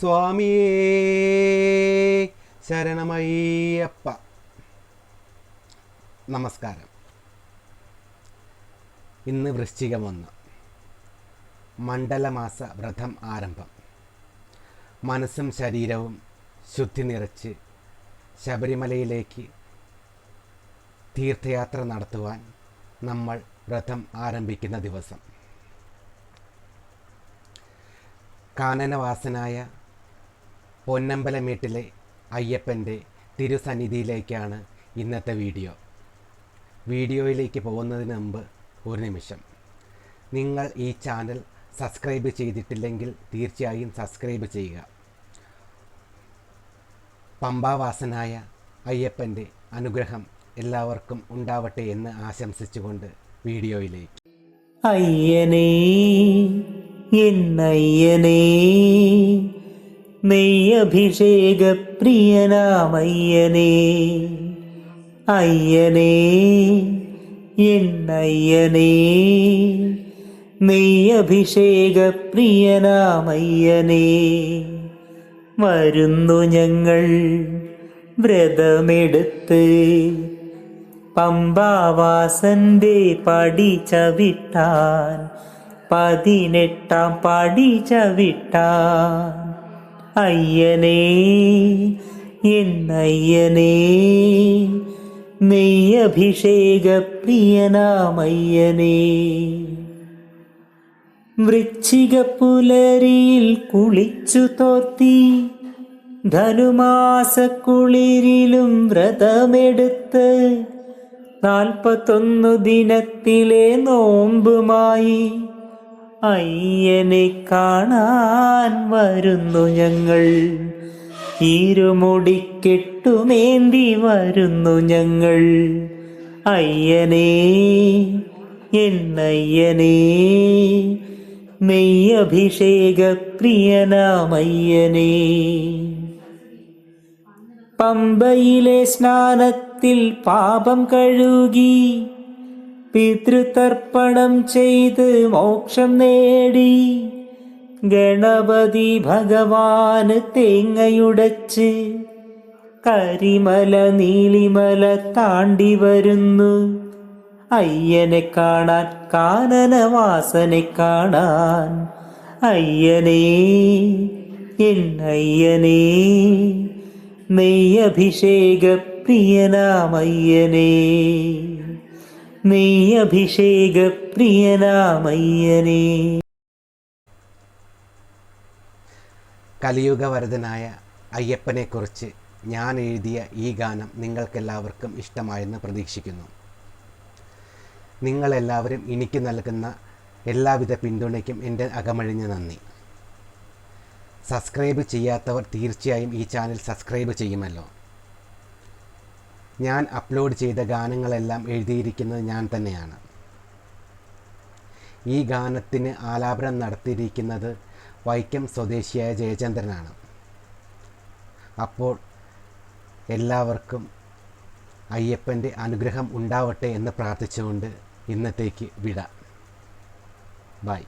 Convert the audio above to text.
സ്വാമിയേ ശരണമയ്യപ്പ. നമസ്കാരം. ഇന്ന് വൃശ്ചികം ഒന്ന്. മണ്ഡലമാസ വ്രതം ആരംഭം. മനസ്സും ശരീരവും ശുദ്ധി നിറച്ച് ശബരിമലയിലേക്ക് തീർത്ഥയാത്ര നടത്തുവാൻ നമ്മൾ വ്രതം ആരംഭിക്കുന്ന ദിവസം. കാനനവാസനായ പൊന്നമ്പലമേട്ടിലെ അയ്യപ്പന്റെ തിരുസന്നിധിയിലേക്കാണ് ഇന്നത്തെ വീഡിയോ. വീഡിയോയിലേക്ക് പോകുന്നതിന് മുമ്പ് ഒരു നിമിഷം. നിങ്ങൾ ഈ ചാനൽ സബ്സ്ക്രൈബ് ചെയ്തിട്ടില്ലെങ്കിൽ തീർച്ചയായും സബ്സ്ക്രൈബ് ചെയ്യുക. പമ്പാവാസനായ അയ്യപ്പന്റെ അനുഗ്രഹം എല്ലാവർക്കും ഉണ്ടാവട്ടെ എന്ന് ആശംസിച്ചുകൊണ്ട് വീഡിയോയിലേക്ക്. അയ്യനേ എന്നയ്യനേ നെയ്യഭിഷേക പ്രിയനാമയ്യനേ അയ്യനേ നെയ്യഭിഷേക പ്രിയനാമയ്യനേ വരുന്നു ഞങ്ങൾ വ്രതമെടുത്ത്. പമ്പാവാസന്റെ പടി ചവിട്ടാൻ പതിനെട്ടാം പടി ചവിട്ടാൻ. അയ്യനേ എന്നയ്യനേ നെയ്യഭിഷേക പ്രിയനാമയ്യനേ വൃശ്ചിക പുലരിയിൽ കുളിച്ചു തോർത്തി ധനുമാസക്കുളിരിലും വ്രതമെടുത്ത് നാൽപ്പത്തൊന്നു ദിനത്തിലെ നോമ്പുമായി അയ്യനെ കാണാൻ വരുന്നു ഞങ്ങൾ. ഇരുമുടിക്കെട്ടുമേന്തി വരുന്നു ഞങ്ങൾ. അയ്യനേ എന്നയ്യനേ നെയ്യഭിഷേക പ്രിയനാമയ്യനേ പമ്പയിലെ സ്നാനത്തിൽ പാപം കഴുകി പിതൃതർപ്പണം ചെയ്ത് മോക്ഷം നേടി. ഗണപതി ഭഗവാന് തേങ്ങയുടച്ച് കരിമല നീലിമല താണ്ടി വരുന്നു. അയ്യനെ കാണാൻ കാനനവാസനെ കാണാൻ. അയ്യനേ എന്നയ്യനേ നെയ്യഭിഷേക പ്രിയനാമയ്യനേ നെയ്യഭിഷേക പ്രിയനാമയ്യനേ കലിയുഗവരതനായ അയ്യപ്പനെക്കുറിച്ച് ഞാൻ എഴുതിയ ഈ ഗാനം നിങ്ങൾക്കെല്ലാവർക്കും ഇഷ്ടമായെന്ന് പ്രതീക്ഷിക്കുന്നു. നിങ്ങളെല്ലാവരും എനിക്ക് നൽകുന്ന എല്ലാവിധ പിന്തുണയ്ക്കും എന്റെ അകമഴിഞ്ഞ നന്ദി. സബ്സ്ക്രൈബ് ചെയ്യാത്തവർ തീർച്ചയായും ഈ ചാനൽ സബ്സ്ക്രൈബ് ചെയ്യുമല്ലോ. ഞാൻ അപ്ലോഡ് ചെയ്ത ഗാനങ്ങളെല്ലാം എഴുതിയിരിക്കുന്നത് ഞാൻ തന്നെയാണ്. ഈ ഗാനത്തിന് ആലാപനം നടത്തിയിരിക്കുന്നത് വൈക്കം സ്വദേശിയായ ജയചന്ദ്രനാണ്. അപ്പോൾ എല്ലാവർക്കും അയ്യപ്പന്റെ അനുഗ്രഹം ഉണ്ടാവട്ടെ എന്ന് പ്രാർത്ഥിച്ചുകൊണ്ട് ഇന്നത്തേക്ക് വിട. ബൈ.